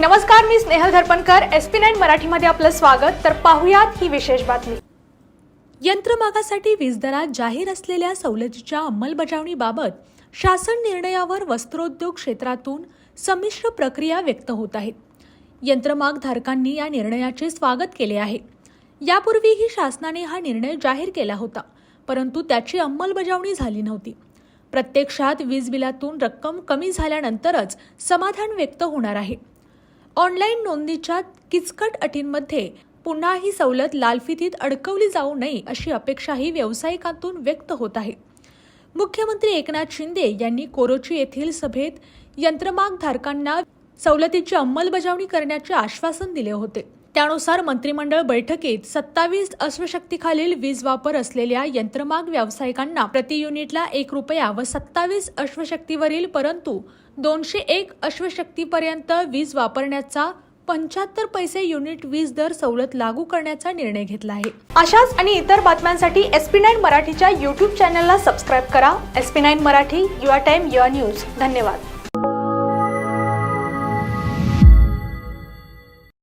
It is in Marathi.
नमस्कार मी Snehal Dharpankar. S P nine मराठीमध्ये आपलं स्वागत. तर पाहुयात ही विशेष बातमी. यंत्रमागासाठी वीज दरात जाहीर असलेल्या सवलतीच्या अंमलबजावणीबाबत शासन निर्णयावर वस्त्रोद्योग क्षेत्रातून संमिश्र प्रक्रिया व्यक्त होत आहेत. यंत्रमाग धारकांनी या निर्णयाचे स्वागत केले आहे. यापूर्वीही शासनाने हा निर्णय जाहीर केला होता परंतु त्याची अंमलबजावणी झाली नव्हती. प्रत्यक्षात वीज बिलातून रक्कम कमी झाल्यानंतरच समाधान व्यक्त होणार आहे. ऑनलाईन नोंदणीच्या किचकट अटींमध्ये पुन्हा ही सवलत लालफितीत अडकवली जाऊ नये अशी अपेक्षाही व्यावसायिकांतून व्यक्त होत आहे. मुख्यमंत्री एकनाथ शिंदे यांनी कोरोची येथील सभेत यंत्रमाग धारकांना सवलतीची अंमलबजावणी करण्याचे आश्वासन दिले होते. त्यानुसार मंत्रिमंडळ बैठकीत सत्तावीस अश्वशक्तीखालील वीज वापर असलेल्या यंत्रमाग व्यावसायिकांना प्रति युनिटला एक रुपया व सत्तावीस अश्वशक्तीवरील परंतु दोनशे एक अश्वशक्तीपर्यंत वीज वापरण्याचा पंच्याहत्तर पैसे युनिट वीज दर सवलत लागू करण्याचा निर्णय घेतला आहे. अशाच आणि इतर बातम्यांसाठी एस पी नाईन मराठीच्या यूट्यूब चॅनलला सबस्क्राईब करा. S P nine Marathi your time your news. धन्यवाद.